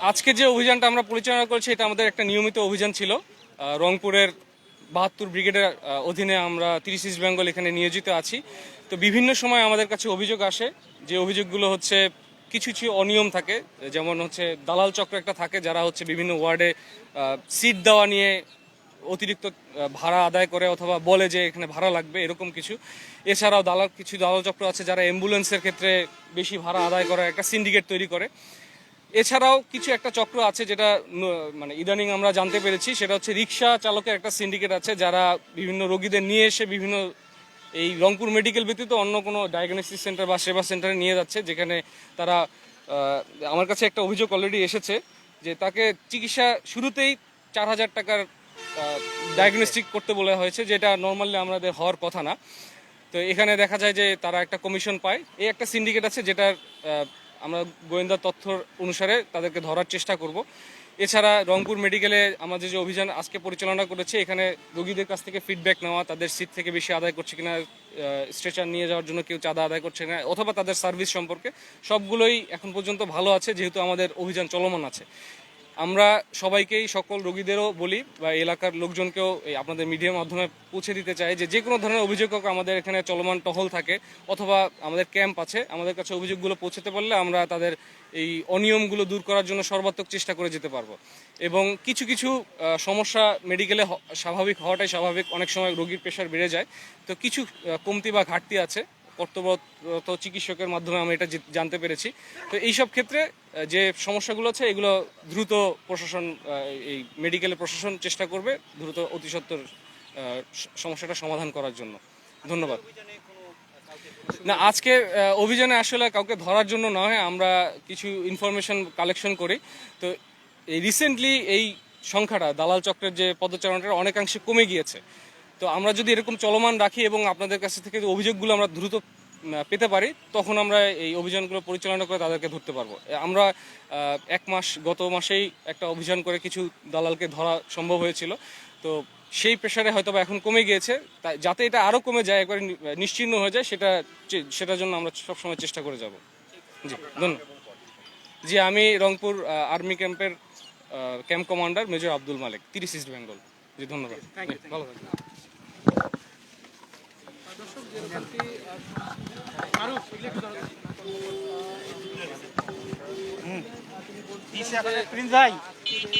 আজকে যে অভিযানটা আমরা পরিচালনা করছি, এটা আমাদের একটা নিয়মিত অভিযান ছিল। রংপুরের বাহাত্তর ব্রিগেডের অধীনে আমরা তিরিশ ইস্ট বেঙ্গল এখানে নিয়োজিত আছি। তো বিভিন্ন সময় আমাদের কাছে অভিযোগ আসে যে অভিযোগগুলো হচ্ছে কিছু কিছু অনিয়ম থাকে। যেমন হচ্ছে দালাল চক্র একটা থাকে, যারা হচ্ছে বিভিন্ন ওয়ার্ডে সিট দেওয়া নিয়ে অতিরিক্ত ভাড়া আদায় করে অথবা বলে যে এখানে ভাড়া লাগবে, এরকম কিছু। এছাড়াও দালাল, কিছু দালাল চক্র আছে যারা অ্যাম্বুলেন্সের ক্ষেত্রে বেশি ভাড়া আদায় করে একটা সিন্ডিকেট তৈরি করে। এছাড়াও কিছু একটা চক্র আছে যেটা মানে ইদানিং আমরা জানতে পেরেছি, সেটা হচ্ছে রিক্সা চালকের একটা সিন্ডিকেট আছে যারা বিভিন্ন রোগীদের নিয়ে এসে বিভিন্ন এই রংপুর মেডিকেল ব্যতীত অন্য কোনো ডায়াগনস্টিক সেন্টার বা সেবা সেন্টারে নিয়ে যাচ্ছে, যেখানে তারা আমার কাছে একটা অভিযোগ অলরেডি এসেছে যে তাকে চিকিৎসা শুরুতেই চার হাজার টাকার ডায়াগনস্টিক করতে বলা হয়েছে, যেটা নর্মালি আমাদের হওয়ার কথা না। তো এখানে দেখা যায় যে তারা একটা কমিশন পায়। এই একটা সিন্ডিকেট আছে যেটার আমরা গোয়েন্দা তথ্য অনুসারে তাদেরকে ধরার চেষ্টা করব। এছাড়া রংপুর মেডিকেলে আমাদের যে অভিযান আজকে পরিচালনা করেছে, এখানে রোগীদের কাছ থেকে ফিডব্যাক নেওয়া, তাদের সিট থেকে বেশি আদায় করছে কিনা স্ট্রেচার নিয়ে যাওয়ার জন্য কেউ চাঁদা আদায় করছে না অথবা তাদের সার্ভিস সম্পর্কে সবগুলোই এখন পর্যন্ত ভালো আছে, যেহেতু আমাদের অভিযান চলমান আছে। আমরা সবাইকেই সকল রোগীদেরও বলি বা এলাকার লোকজনকেও এই আপনাদের মিডিয়ার মাধ্যমে পৌঁছে দিতে চাই যে যে কোনো ধরনের অভিযোগ আমাদের এখানে চলমান টহল থাকে অথবা আমাদের ক্যাম্প আছে, আমাদের কাছে অভিযোগগুলো পৌঁছাতে পারলে আমরা তাদের এই অনিয়মগুলো দূর করার জন্য সর্বাত্মক চেষ্টা করে যেতে পারব। এবং কিছু কিছু সমস্যা মেডিকেলে স্বাভাবিক হওয়াটাই স্বাভাবিক, অনেক সময় রোগীর প্রেশার বেড়ে যায়। তো কিছু কমতি বা ঘাটতি আছে। কর্তব্যরত চিকিৎসকের মাধ্যমে আমি এটা জানতে পেরেছি। তো এইসব ক্ষেত্রে যে সমস্যাগুলো আছে, এগুলো দ্রুত প্রশাসন এই মেডিকেলের প্রশাসন চেষ্টা করবে দ্রুত অতি সত্বর সমস্যাটা সমাধান করার জন্য। ধন্যবাদ। না, আজকে অভিযানে আসলে কাউকে ধরার জন্য নয়, আমরা কিছু ইনফরমেশন কালেকশন করি। তো এই রিসেন্টলি এই সংখ্যাটা, দালাল চক্রের যে পদচারণাটা, অনেকাংশে কমে গিয়েছে। তো আমরা যদি এরকম চলমান রাখি এবং আপনাদের কাছ থেকে অভিযোগগুলো আমরা দ্রুত পেতে পারি তখন আমরা এই অভিযানগুলো পরিচালনা করে তাদেরকে ধরতে পারব। আমরা এক মাস গত মাসেই একটা অভিযান করে কিছু দালালকে ধরা সম্ভব হয়েছিল। তো সেই প্রেশারে হয়তো বা এখন কমে গিয়েছে তাই যাতে এটা আরও কমে যায় একবারে নি- নিশ্চিহ্ন হয়ে যায় সেটা সেটার জন্য আমরা সবসময় চেষ্টা করে যাব। জি ধন্যবাদ। জি আমি রংপুর আর্মি ক্যাম্পের camp commander major Abdul Malik তিরিশ ইস্ট বেঙ্গল। জি ধন্যবাদ। ভালো থাকবেন। প্রিন্স ভাই।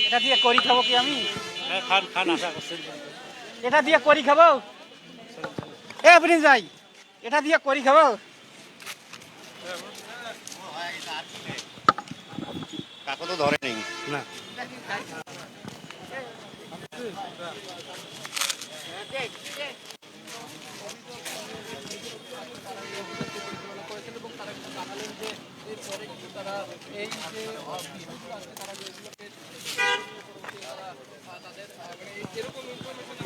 এটা দিয়ে করি খাব কি আমি? হ্যাঁ খান খান আশা করছেন এটা দিয়ে করি খাব? এ প্রিন্স ভাই এটা দিয়ে করি খাব? কাকু তো ধরে নেই। না। এই যে তারা তাদের এরকম ইনফরমেশন